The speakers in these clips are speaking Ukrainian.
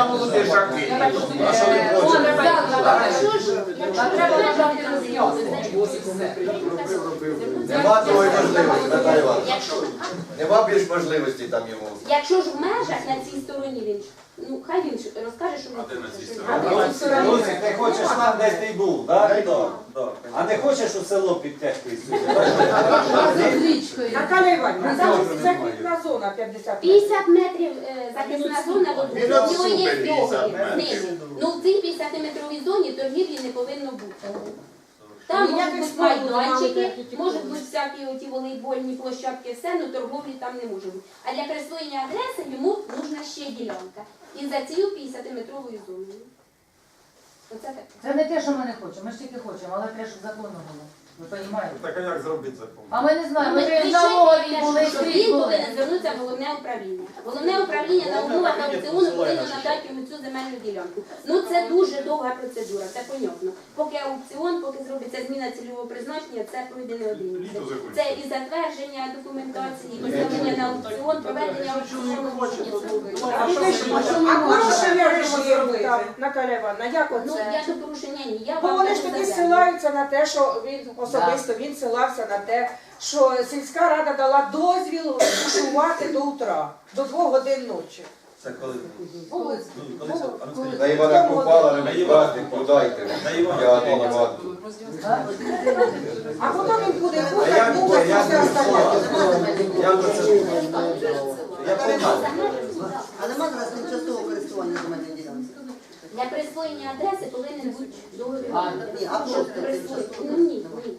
там молоді шаки. А що ви хочете? Нема такої можливості, Наталя Івановна. Нема більш можливості там йому. якщо ж в межах на цій стороні він, ну хай він ж розкаже, що А де на цій стороні? А стороні? Ти хочеш там, де ти був, так? А не хочеш у село підтягти сюди? З річкою. Наталя Іванівна, це захисна зона 50 метрів. 50 метрів е, захисна зона, от Він нього є 50 договір з метрів. ними. Ну в цій 50-метровій зоні торгівлі не повинно бути. Там можуть Ніяких бути майданчики, можуть бути всякі оті волейбольні площадки, все, але торговлі там не може бути. А для присвоєння адреси йому нужна ще ділянка. І за цією 50-метровою зоною. Оце таке. Це не те, що ми не хочемо. Ми ж тільки хочемо, але те, щоб законно було. Ви розумієте? Так а як зробити закон? А ми не знаємо, ми ж на лові були, що скрізь він були. повинен звернутися в головне управління. Головне управління на умовах аукціону повинно надати йому цю земельну ділянку. Ну це дуже довга процедура, це понятно. Поки аукціон, поки зробиться зміна цільового призначення, це пройде не один місяць. Літо закінчиться. Це і затвердження документації, і поставлення на аукціон, проведення аукціону. А порушення режиму там, Наталя Іванівна, як Ну оце? я до порушення ні. Я Бо вам вони ж кажу тоді за землю. ссилаються на те, що він особисто він ссилався на те, що сільська рада дала дозвіл бушувати до утра, до двох годин ночі. Це коли? Були. Ну, коли це? А ну, скажіть. На Івана Купала не відбрати, подайте. На Івана Я Купала. Іван. А потім він буде мукати, як все остальне. Як це? Я поняв. А нема зараз тимчасового користування земельної? Для присвоєння адреси повинен бути договір. Ні, а Щоб просто присвоїти. Ну ні, ні.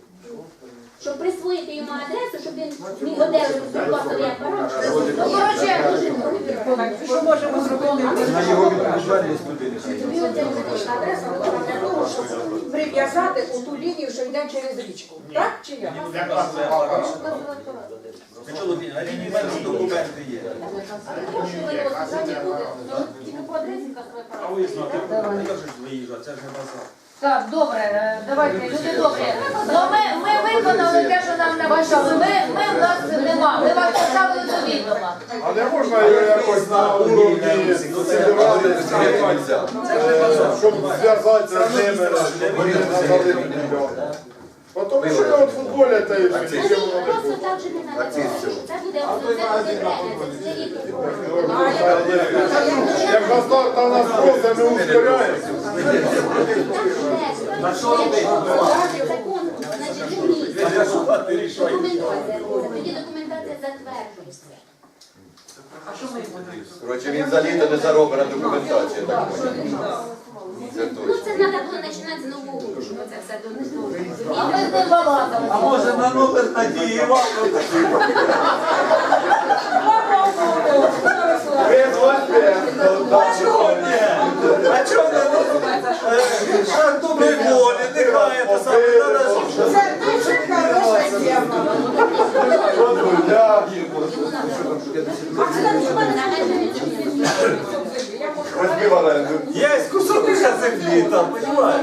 Щоб присвоїти йому адресу, щоб він міг одержати класовий апарат. Ну, коротше, дуже договір. Що можемо зробити? На його відповідальність туди. Тобі оця юридична адреса для того, щоб прив'язати у ту лінію, що йде через річку. Так чи як? Ви чого лобінь? А лінії мене документи є. Тільки по адресі класовий А ви знаєте, не кажеш виїжджати, це ж не базар. Так, добре, е, давайте, люди добрі. Ну ми, ми виконали те, що нам навчали. Ми, ми в нас нема. Ми вас поставили до відома. А не можна якось на уровні федеральної Нельзя. щоб зв'язатися з ними, вони надали мільйон. Тому що я от футболі та і все, він просто так же не надо. Це буде це це це рік. Як газда та нас просто не. На що робити? Закон, значить. Документація. Тоді документація затверджується. Коротше, він за літо не заробить на документацію. Я так. Це Ну точно. це треба було починати з нового року, щоб це все до А ми з балакали. А може на номер Надії Івановни? Без вольпе. А чого не Шаг доброї волі, нехай це саме наразі. Це дуже хороша тема. Розбивали. Є кусок ще там, розумієш?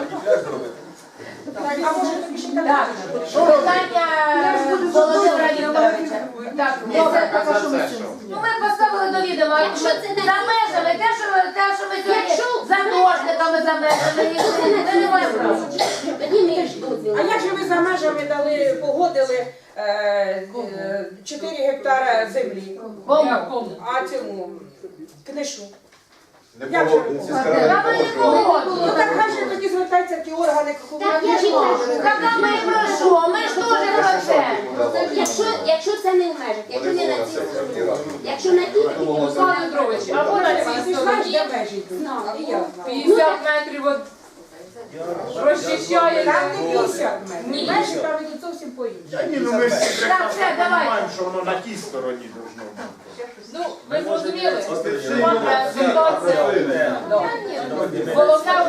А може тобі ще Так, питання Володимира Вікторовича. Так, добре. Ну ми поставили до відома. Якщо це не- За межами, те, що, те, що ми сьогодні Якщо- за за межами, їх не немає права. А як же ви за межами дали, погодили е, е, 4 гектара землі? Кому? А цьому книшу. Не було, сільська рада не ми не погоджувала. погодили. Ну так хай же тоді звертаються ті органи Так, я ж і кажу. Так ми про що? Ми ж теж про це. Якщо, якщо це не в межах, якщо не на цій сесії стороні, якщо на тій, тоді Думала, Руслан це- Петрович, Або на цій ти знаєш, де межі йдуть? Знала. І я знаю. 50 метрів от розчищає. Там не 50 метрів. Межі там ідуть зовсім по-іншому. Ні, ну ми всі що воно на тій стороні должно бути. Ну, ви зрозуміли.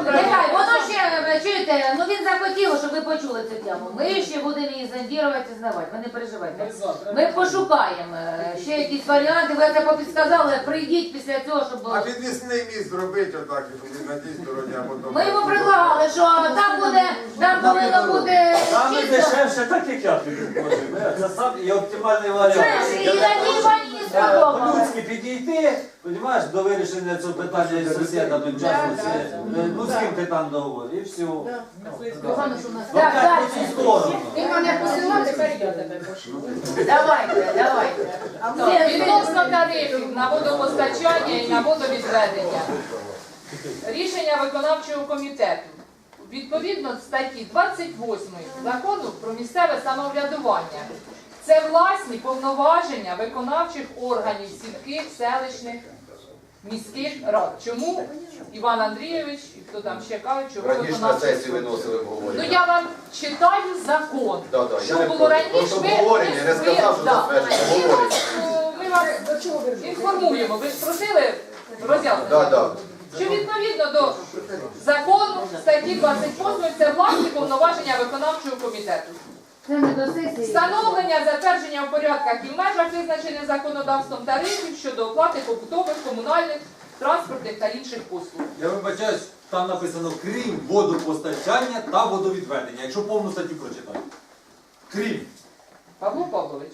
Нехай, воно ще, ви чуєте, ну він захотів, щоб ви почули цю тему. Ми ще будемо її зондірувати і знавати, ви не переживайте. Ми пошукаємо е, ще якісь варіанти, ви це попідсказали, прийдіть після цього, щоб було. А підвісний міст зробити отак, щоб він на тій стороні, а потім... Ми йому предлагали, що там буде, там повинно бути Саме чисто. дешевше, так як я тобі кажу. Це сам і оптимальний варіант. Знаєш, і на тій бані По-людськи підійти, розумієш, до вирішення цього питання із сусідами е, людським питань договор, і все. Погано, що в нас. Ну, Так, так. Ти мене посилав, тепер я тебе пошлю. Давайте, давайте. Так, Відносно тарифів на водопостачання і на водовідведення. Рішення виконавчого комітету. Відповідно статті 28 закону про місцеве самоврядування. Це власні повноваження виконавчих органів сільських, селищних, міських рад. Чому Іван Андрійович і хто там ще каже, чого Раніше на сесії виносили Ну обговорення. я вам читаю закон. Да, да, я Що не було проти. раніше, Просто ви- обговорення, не ви- сказав, що да. І обговорення. вас, Ми вас До чого ви інформуємо. Ви ж просили роз'яснення. Да, да. Що відповідно до закону статті 28 це власні повноваження виконавчого комітету. Це не до сесії. Встановлення, затвердження в порядках і в межах визначених законодавством тарифів щодо оплати побутових, комунальних, транспортних та інших послуг. Я вибачаюсь, там написано крім водопостачання та водовідведення, якщо повну статтю прочитати. Крім. Павло Павлович.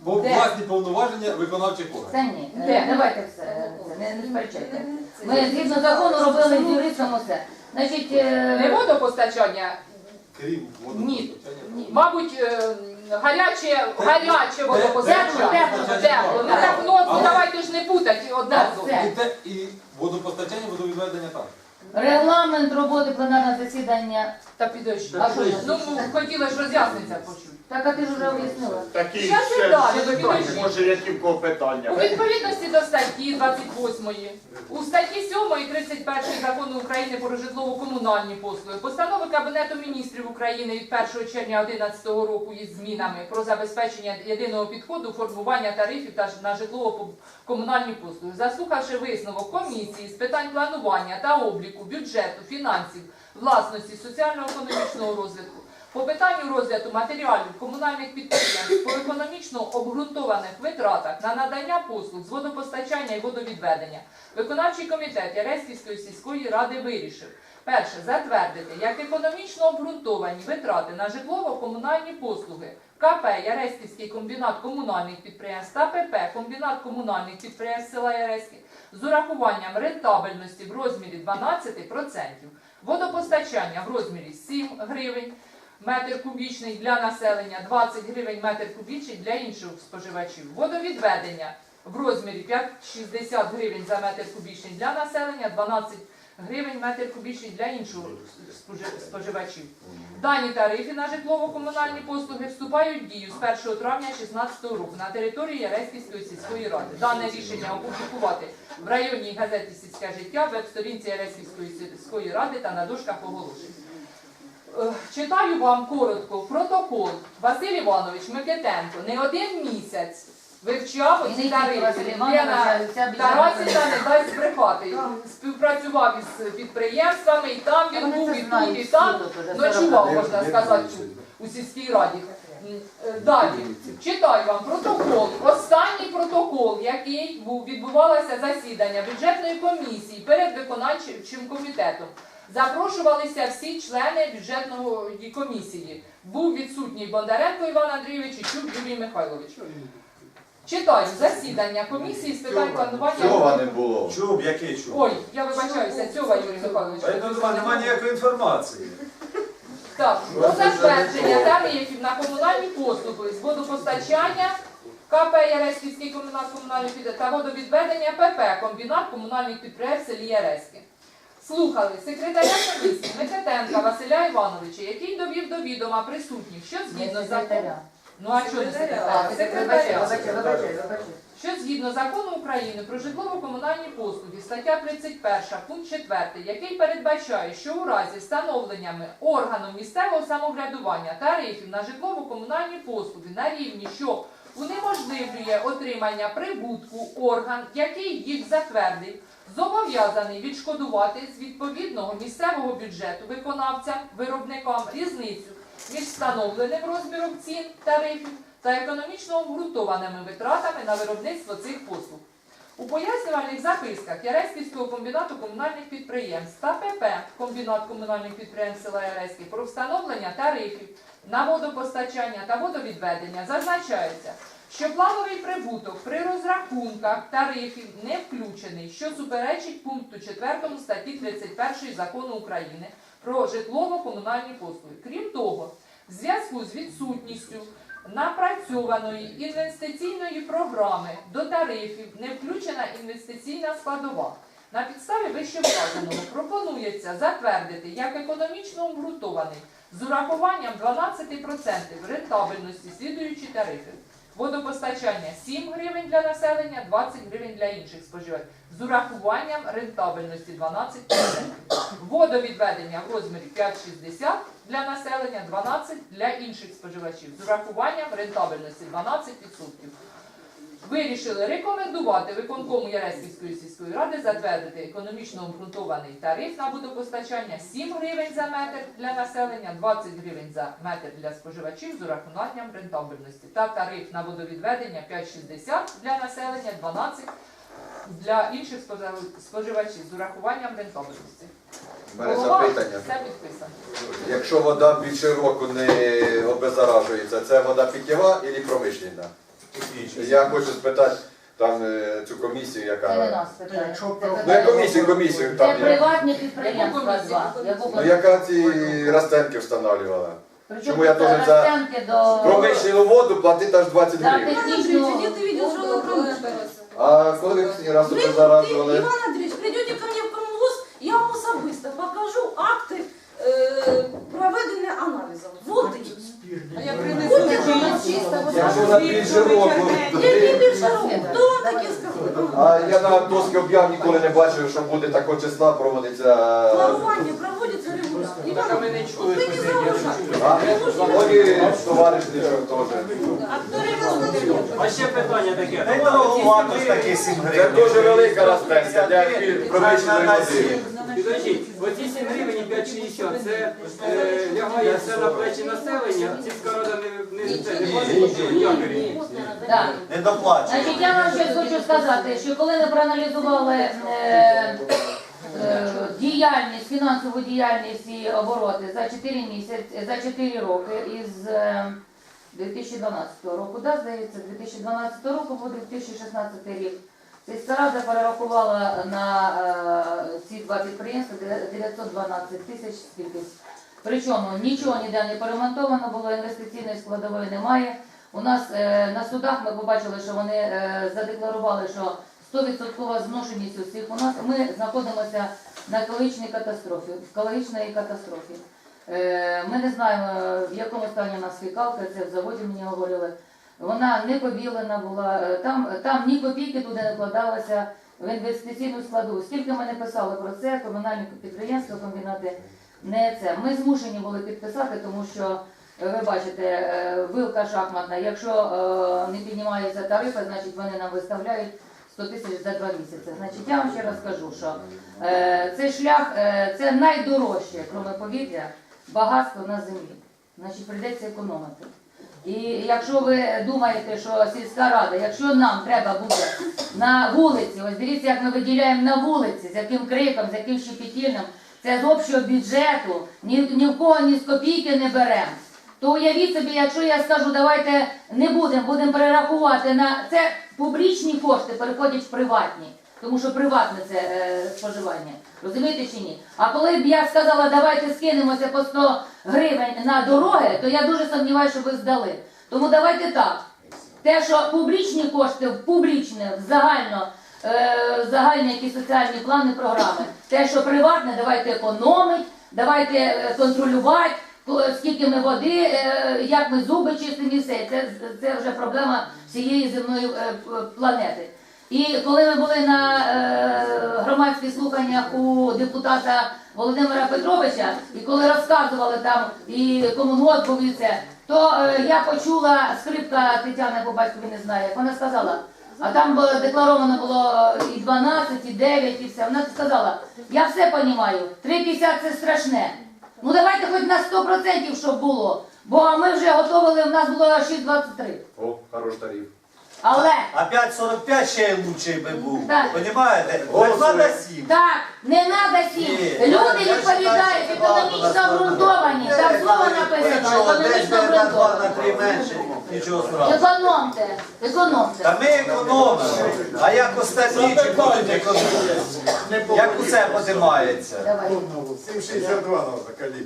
Бо Де? власні повноваження виконавчих органів. Це ні. Де? Е, Давайте все. Це не, не сперечайте. Ми згідно закону робили з юристом усе. Значить, е, Не водопостачання, Крім водопостачання. мабуть, е, гаряче, гаряче водопостачання. тепло, Тепло. Ну так, ну давайте ж не путати одне з одним. І, те, і водопостачання, водовідведення так. регламент роботи пленарного засідання. Та підожди. А що ж? Ну, хотіла ж роз'яснення почути. Так, а ти ж вже об'яснила. Такі Щас ще, і далі, ще підожди. питання, може які в кого питання. У відповідності до статті 28, у статті 7 і 31 закону України про житлово-комунальні послуги, постанови Кабінету міністрів України від 1 червня 2011 року із змінами про забезпечення єдиного підходу формування тарифів та ж- на житлово-комунальні послуги, заслухавши висновок комісії з питань планування та обліку бюджету, фінансів, власності, соціально-економічного розвитку, по питанню розгляду матеріалів комунальних підприємств по економічно обґрунтованих витратах на надання послуг з водопостачання і водовідведення, виконавчий комітет Яреськівської сільської ради вирішив перше затвердити як економічно обґрунтовані витрати на житлово-комунальні послуги КП Яреськівський комбінат комунальних підприємств та ПП комбінат комунальних підприємств села Яреськів з урахуванням рентабельності в розмірі 12%, водопостачання в розмірі 7 гривень, метр кубічний для населення, 20 гривень метр кубічний для інших споживачів. Водовідведення в розмірі 5,60 гривень за метр кубічний для населення, 12 гривень метр кубічний для інших споживачів. Дані тарифи на житлово-комунальні послуги вступають в дію з 1 травня 2016 року на території Яреськівської сільської ради. Дане рішення опублікувати в районній газеті Сільське життя, веб-сторінці Яреськівської сільської ради та на дошках оголошень. Е, Читаю вам коротко протокол. Василь Іванович Микитенко не один місяць вивчав І оці тарифи. Василь Іванович, Лена а й вся бізнес- Тарасівна не дасть збрехати. Співпрацював із підприємствами, і там він був, і тут, і там. Ночував, можна сказати, у сільській раді. Е, Далі, читаю вам протокол. Останній протокол, який був, відбувалося засідання бюджетної комісії перед виконавчим комітетом. Запрошувалися всі члени бюджетної комісії. Був відсутній Бондаренко Іван Андрійович і Чуб Юрій Михайлович. Читаю засідання комісії з питань планування. Цього не було. Чуб, який чуб? Ой, я вибачаюся, цього Юрій Михайлович. А я немає немає ніякої інформації. Так, про затвердження тарифів на комунальні послуги з водопостачання КП Яреськівський комунат комунальний підприємств та водовідведення ПП комбінат комунальних підприємств селі Яреське. Слухали секретаря комісії Микитенка Василя Івановича, який довів до відома присутніх, що згідно з законом. секретаря. Ну а чого не секретаря? Секретаря. Що згідно закону України про житлово-комунальні послуги, стаття 31, пункт 4, який передбачає, що у разі встановленнями органом місцевого самоврядування тарифів на житлово-комунальні послуги на рівні, що унеможливлює отримання прибутку орган, який їх затвердив, зобов'язаний відшкодувати з відповідного місцевого бюджету виконавцям, виробникам різницю між встановленим розміром цін тарифів та економічно обґрунтованими витратами на виробництво цих послуг. У пояснювальних записках Яреськівського комбінату комунальних підприємств та ПП комбінат комунальних підприємств села Яреське про встановлення тарифів на водопостачання та водовідведення зазначається, що плановий прибуток при розрахунках тарифів не включений, що суперечить пункту 4 статті 31 закону України про житлово-комунальні послуги. Крім того, в зв'язку з відсутністю напрацьованої інвестиційної програми до тарифів не включена інвестиційна складова. На підставі вищевказаного пропонується затвердити як економічно обґрунтований з урахуванням 12% рентабельності слідуючі тарифи. Водопостачання 7 гривень для населення, 20 гривень для інших споживачів. З урахуванням рентабельності 12%. Водовідведення в розмірі 5,60 для населення, 12 для інших споживачів. З урахуванням рентабельності 12%. Вирішили рекомендувати виконкому Яреськівської сільської ради затвердити економічно обґрунтований тариф на водопостачання 7 гривень за метр для населення, 20 гривень за метр для споживачів з урахуванням рентабельності та тариф на водовідведення 5,60 для населення, 12 для інших споживачів з урахуванням рентабельності. У мене Голова, запитання. Все підписано. Якщо вода більше року не обеззаражується, це вода питєва і промишлена? Я хочу спитати там е, цю комісію, Це не яка. нас питає. Ну, я комісію, комісію Це там. є. приватні підприємства. Яку Ну яка ці розценки встановлювала? Чому я теж за розценки до промишлену воду платити аж 20 за гривень? технічну А коли ви останній раз обеззаражували? Иван Андреевич, придете ко мне в коммунгос, я вам особисто покажу акти е, проведення аналізів. Води. Якщо на більше року. Які більше року? Хто вам таке сказав? А я на доски об'яв ніколи не бачив, що буде такого числа проводиться. Планування проводиться регулярно. Іван Андреевич, не заважайте. А товариш теж. А хто регулює? А ще питання таке. Та й дороговато ж такі 7 Це дуже велика розценка для промишленої води. Підождіть, оці 7 гривень і 5,60, це е, лягає все на плечі населення, сільська рада не, платить Не доплачує. Значить, я вам ще хочу сказати, що коли ми проаналізували е, е, діяльність, фінансову діяльність і обороти за 4 місяці, за 4 роки із е, 2012 року, да, здається, 2012 року по 2016 рік. Сільська рада перерахувала на е, ці два підприємства 912 тисяч скільки. Причому нічого ніде не поремонтовано було, інвестиційної складової немає. У нас е, на судах ми побачили, що вони е, задекларували, що 100% зношеність усіх у нас. Ми знаходимося на екологічній катастрофі, в екологічній катастрофі. Е, ми не знаємо, в якому стані нас фікалка, це в заводі мені говорили. Вона не побілена була, е, там, там ні копійки туди не вкладалося в інвестиційну складову. Скільки ми не писали про це, комунальні підприємства, комбінати, не це. Ми змушені були підписати, тому що е, ви бачите, вилка шахматна. Якщо не піднімаються тарифи, значить вони нам виставляють 100 тисяч за два місяці. Значить, я вам ще раз кажу, що е, цей шлях е, це найдорожче, крім повітря, багатство на землі. Значить, прийдеться економити. І якщо ви думаєте, що сільська рада, якщо нам треба буде на вулиці, ось дивіться, як ми виділяємо на вулиці, з яким криком, з яким щепетільним, це з общого бюджету, ні, ні в кого ні з копійки не беремо. То уявіть собі, якщо я скажу, давайте не будемо, будемо перерахувати на це публічні кошти переходять в приватні, тому що приватне це е, споживання. Розумієте чи ні? А коли б я сказала, давайте скинемося по 100 гривень на дороги, то я дуже сумніваюся, що ви здали. Тому давайте так. Те, що публічні кошти публічне, в загально, е, загальні якісь соціальні плани, програми. Те, що приватне, давайте економити, давайте е, контролювати, ко- скільки ми води, е, як ми зуби чистимо і все. Це, це вже проблема всієї земної е, планети. І коли ми були на е, громадських слуханнях у депутата Володимира Петровича, і коли розказували там і комунгос був і це, то я почула скрипка Тетяна по батькові не знає, як вона сказала. А там було декларовано було і 12, і 9, і все. Вона сказала, я все розумію, 3,50 це страшне. Ну давайте хоч на 100% щоб було. Бо ми вже готували, у нас було 6,23. О, хорош тариф. Але А 5,45 ще лучше би був. Так. Понімаєте? Голосуємо. Надо 7. Так, не треба сім. Ні, Люди я відповідають, економічно багато обґрунтовані. Там слово написано, Чого? Десь економічно на 2 на 3 менше. Нічого страшного. Економте, економте. Та ми економимо. А як остальні чи будуть економити? Як усе подимається? Давай. 7,62 надо.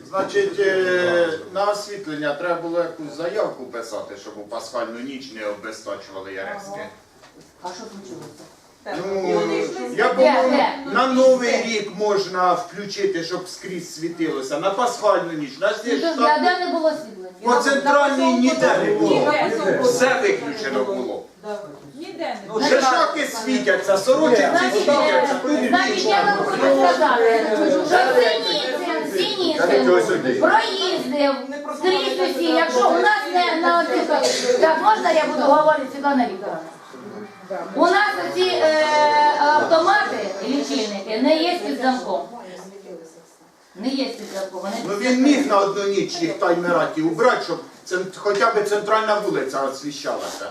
Значить, е, на освітлення треба було якусь заявку писати, щоб у пасхальну ніч не обезтачували Яремське. А що случилося? Ну, я по-моєму, на Новий рік можна включити, щоб скрізь світилося, на пасхальну ніч. На Ну, де не було світлення? по центральній ніде не було. Все виключено було. Ніде не Ну, Шишаки світяться, сорочки Значить, світяться. значить, я вам хочу сказати, що Синіцин, Синіцин проїздив скрізь усі, якщо у нас не на оцих, так можна я буду говорити, Світлана Вікторовна? У нас ці е, автомати, лічильники, не є під замком. Не є під замком. Вони Ну він міг на одну ніч їх таймераті убрати, щоб цен- хоча б центральна вулиця освіщалася.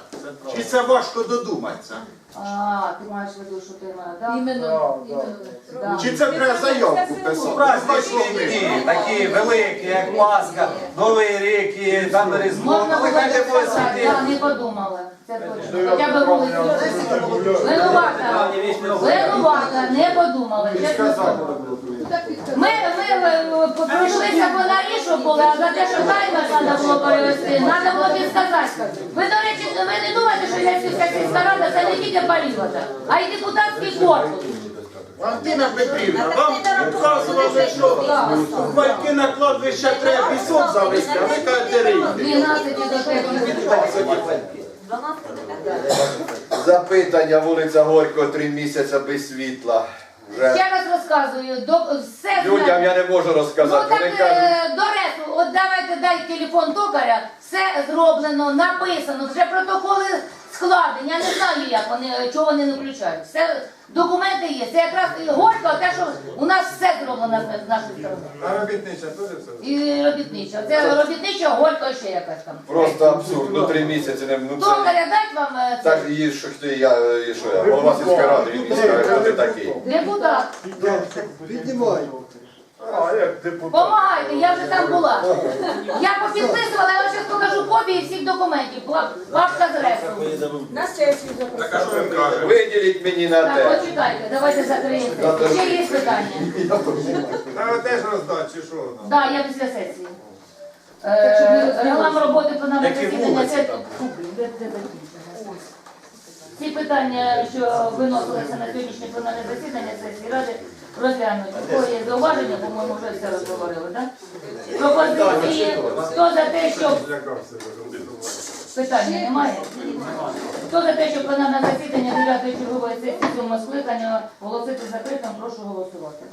Чи це важко додуматися? А, ти маєш в виду, що ти мене, так? Іменно, іменно. Чи це треба заявку писати? Праздничні дні, такі великі, як Пасха, Новий рік і там Різдво. Можна Ну, було нехай не буде сказати, світити. да, не подумали. Це точно. Хоча б вулицю. Винувата. Винувата, не подумали. чесно слово. Ми, ми пройшлися по нарішу були, а за те, що таймер треба було перевести, треба було підсказати. Ви, до речі, ви не думаєте, що Лясівська сільська рада це не тільки палівата, а й депутатський корпус. Антина Петрівна, вам вказували, що батьки на кладбище треба пісок завести, а ви кажете рейки. 12 до 5. Запитання, вулиця Горького, три місяці без світла. Вже Ще раз розказую, до, все людям я не можу Ну розказати. так Вони кажуть, е, до ресту, от давайте дай телефон токаря, все зроблено, написано, вже протоколи складені. Я не знаю, як вони, е, чого вони не включають. Все, документи є. Це якраз і горько, те, що у нас все зроблено з нашої сторони. А робітнича теж все? І робітнича. Це робітнича, горько ще якась там. просто абсурд, ну три місяці не ну, це. Токаря дать вам е, це? Так, і що хто я, і що я, голова сільської ради, він міська, хто ти такий? Депутат. Піднімай. А як депутат? Помагайте, я вже там була. Я попідписувала, я вам зараз покажу копії всіх документів. Була папка з рестом. На сесію запросили. Виділіть мені на Так, те. почекайте, давайте закриємо. Ще є питання. Та теж роздать, чи що? нам? Так, я після сесії. Е, Регламент роботи пленарного Які засідання. вулиці Це там? Де-? Ці питання, що виносилися на сьогоднішнє пленарне засідання сесії ради, розглянуті. У кого є зауваження, по-моєму, вже все розговорили, так? Пропозиції, хто за те, щоб Питання немає? Хто за те, що пленарне засідання 9 чергової сесії 7 скликання оголосити закритим, прошу голосувати.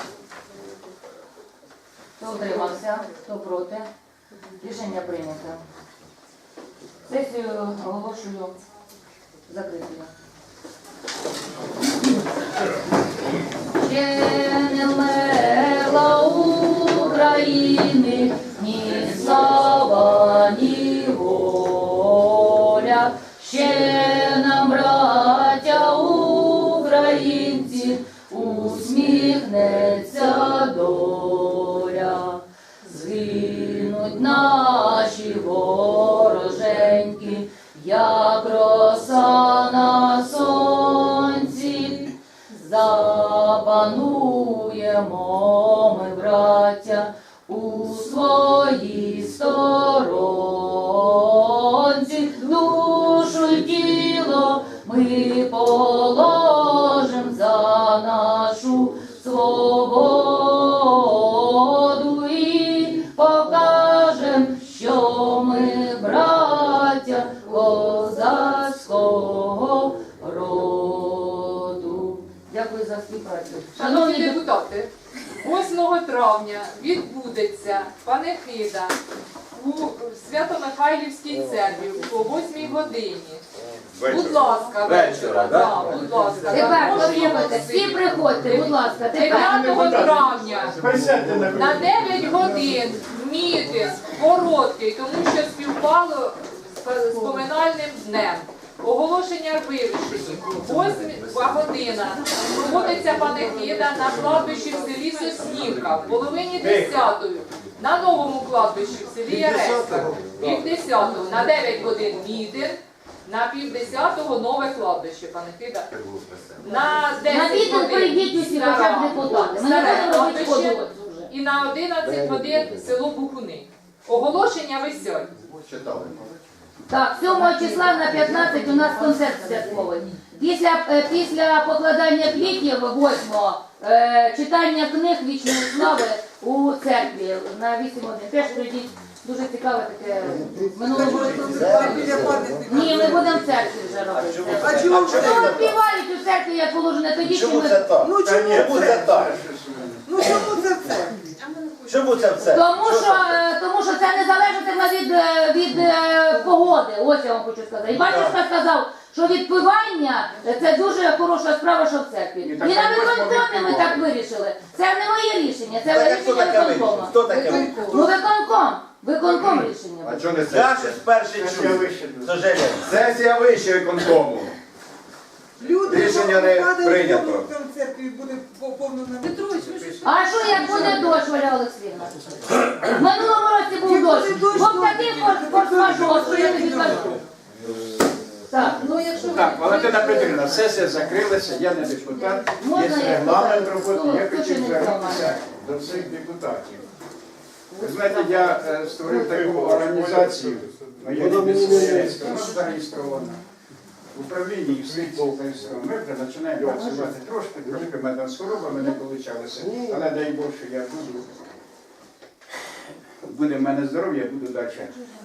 Хто утримався, хто проти? Рішення прийнято. Сесію оголошую закритою. Не України ні слава, ні воля. Ще нам, браття українці, усміхнеться доля. Згинуть наші вороженьки, травня відбудеться панихида у Свято-Михайлівській церкві о 8 годині. Будь ласка, Вечора, да? Будь ласка. Тепер запрошуємо всі приходьте, будь ласка, тепер. 9 травня на на 9 годин мітинг короткий, тому що співпало з з поминальним днем. Оголошення вивішені. 8 година. Проводиться панихида на кладбищі в селі Соснівка. В половині 10 На новому кладбищі в селі Яреська, пів десятого, на 9 годин мітинг, на пів десятого нове кладбище, пане Кида. На 10 На мітинг годин прийдіть усі, хоча б депутати. Ми старе не будемо робити кладбище. ходовиць. І на 11 годин село Бухуни. Оголошення висять. Читали. Так, 7 числа на 15 у нас концерт святковий. Після, е, після покладання квітів 8 е, читання книг вічної слави у церкві на 8 годин. Теж прийдіть. Дуже цікаве таке. Минулого року. Ні, ми будемо в церкві вже робити. А чому Ну, це? співають у церкві, як положено, тоді що Чому ми... це так? Ну чому це так? Ну чому це це? Чому це все? Тому що, е, тому що це не залежатиме від, е, від е, погоди. Ось я вам хочу сказати. І батюшка сказав, що відпивання е, це дуже хороша справа, що в церкві. І так на восьмо виконкомі ми так вирішили. Це не моє рішення, це Так, а хто рішення таке вирішив? виконкома. Хто таке вирішив? Ну виконком. Виконком рішення. А чого не Я сесія? щось перший чую. Сожалію. Сесія вище виконкому. Люди Рішення не прийнято. в тому церкві буде повно на А що як буде дощ, Оля Олексіївна? В минулому році був дощ. Був такий фор- форс-мажор, що я тобі кажу. Так, ну якщо ви- Так, Валентина Петрівна, сесія закрилася, я не депутат, Можна є я регламент роботи, я Хто- хто хотів не звернутися до всіх депутатів. Ви знаєте, я е, створив таку організацію, моя Європейська, вона зареєстрована. Управлінні і в світ Полтавського ми вже починаємо працювати трошки, трошки в мене з хворобами не вийшло, але дай Бог, що я буду. Буде в мене здоров'я, я буду далі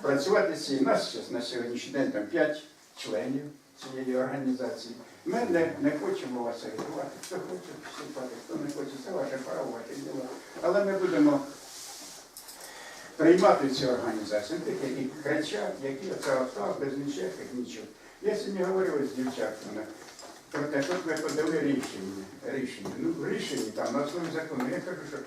працювати з цією. У нас зараз на сьогоднішній день там 5 членів цієї організації. Ми не, не хочемо вас агітувати. Хто хоче вступати, хто не хоче, це ваше право, ваше діло. Але ми будемо приймати цю організацію, тих, які кричать, які оце авто, без ніяких нічого. Я сьогодні говорив з дівчатами про те, що ми подали рішення. рішення. Ну, рішення там на основі закону. Я кажу, що